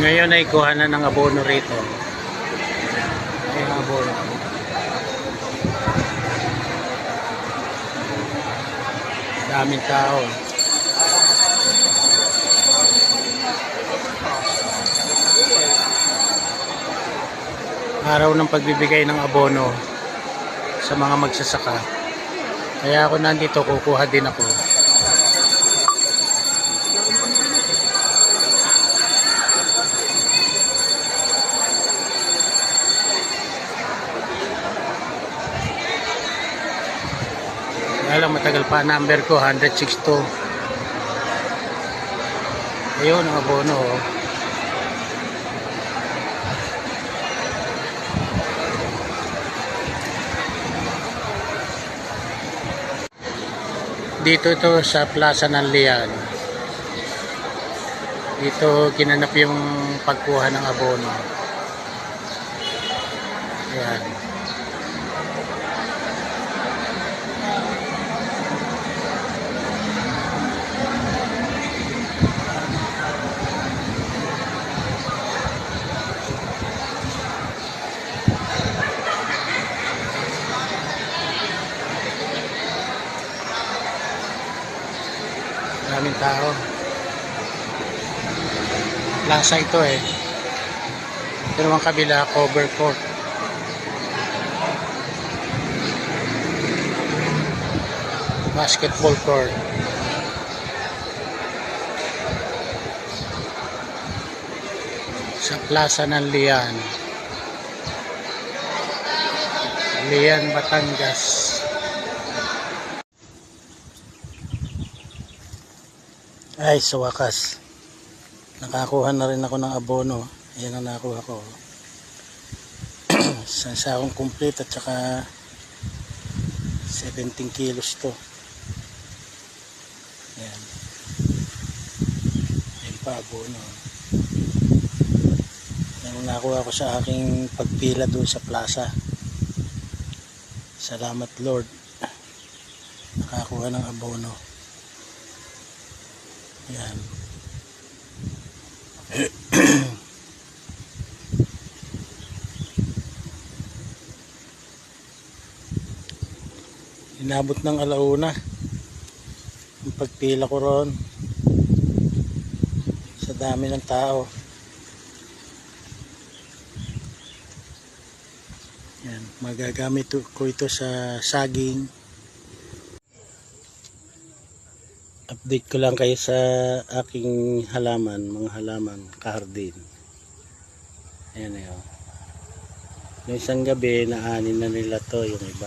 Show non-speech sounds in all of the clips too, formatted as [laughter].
Ngayon ay kuha na ng abono rito. Ay, ang abono. Daming tao. Araw ng pagbibigay ng abono sa mga magsasaka. Kaya ako nandito, kukuha din ako. Kaya lang matagal pa. Number ko 162 ayun ang abono oh. dito ito sa plaza ng Lian. Dito ginanap yung pagkuha ng abono. Ayan Maraming tao. Plaza ito eh. Ito naman kabila, cover court. Basketball court. Sa plaza ng Lian. Lian, Batangas. Ay, sa wakas. Nakakuha na rin ako ng abono. Ayan ang nakuha ko. [clears throat] sa sakong complete at saka 17 kilos to. Ayan. Ayan pa abono. Yan ang nakuha ko sa aking pagpila doon sa plaza. Salamat Lord. Nakakuha ng abono. Yan. [clears throat] Inabot ng alauna. Ang pagpila ko ron. Sa dami ng tao. Yan. Magagamit ko ito sa saging. Update ko lang kayo sa aking halaman, mga halaman, kahardin. Ayan eh, oh. Noong isang gabi, naanin na nila to yung iba.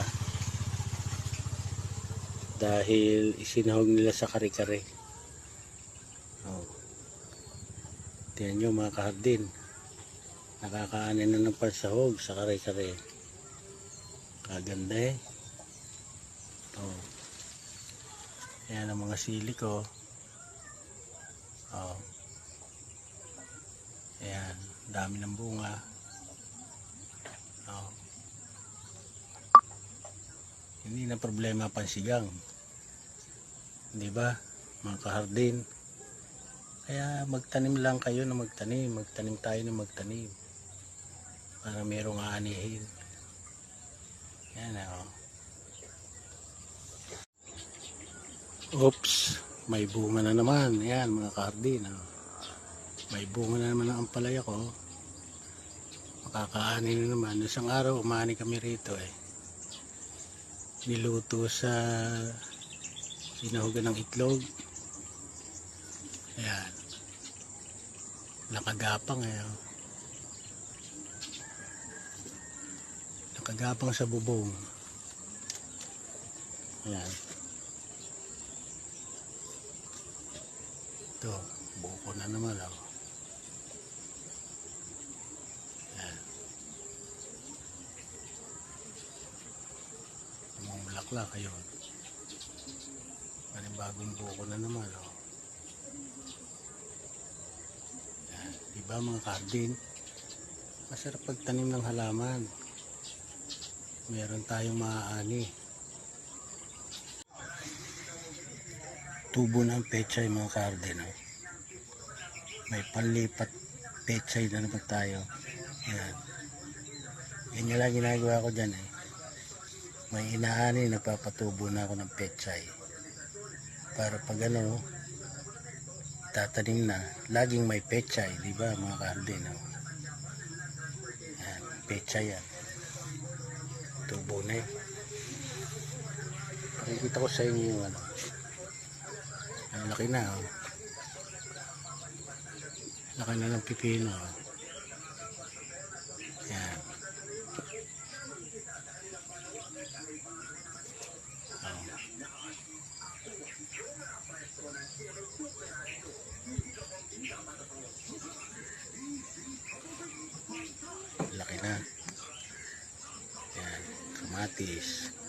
Dahil isinahog nila sa kare-kare. Oh. Tiyan nyo mga kahardin. Nakakaanin na ng pansahog sa kare-kare. Kaganda eh. Oh. Ayan ang mga sili ko. Oh. Ayan, dami ng bunga. Oh. Hindi na problema pansigang. Di ba? Mga kahardin. Kaya magtanim lang kayo na magtanim. Magtanim tayo na magtanim. Para merong aanihin. Yan oh. Oops, may bunga na naman. Ayan, mga kardin. Oh. May bunga na naman ang ampalaya ko. Makakaani na naman. Isang araw, umani kami rito eh. Niluto sa sinahugan ng itlog. Ayan. Nakagapang eh. oh. Nakagapang sa bubong. Ayan. Ito, buko na naman ako. Yan. Mumulaklak kayo. Panibagong buko na naman. Oh. Yan. Diba mga kardin? Masarap pagtanim ng halaman. Meron tayong maaani. Tubo ng pechay mga. Oh. May panlipat Petsay na naman tayo. Yan. Yan yung lang ginagawa ko dyan eh. May inaani, nagpapatubo na ako ng petsay. Para pag ano, tatanim na, laging may petsay, di ba mga kahardin? Oh. Yan, petsay yan. Tubo na eh. Pakikita ko sa inyo yung ano. Laki na oh. Laki na ng pipino. oh. Yan. Oh. Laki na. Yan. Kamatis.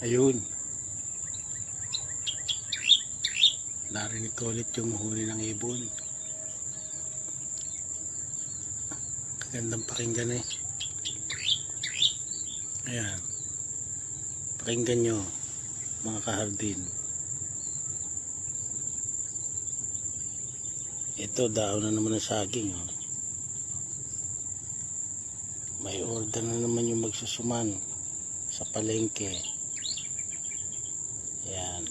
Ayun. Narinig ko ulit yung huli ng ibon. Kagandang pakinggan eh. Ayan. Pakinggan nyo, mga kahardin. Ito, daon na naman ng saging. Oh. May order na naman yung magsusuman sa palengke. Ayan.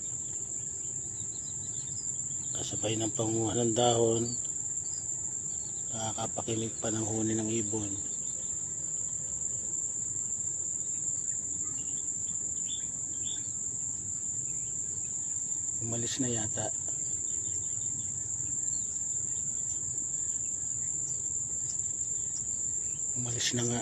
Kasabay ng panguha ng dahon, nakakapakinig pa ng huni ng ibon. Umalis na yata. Umalis na nga.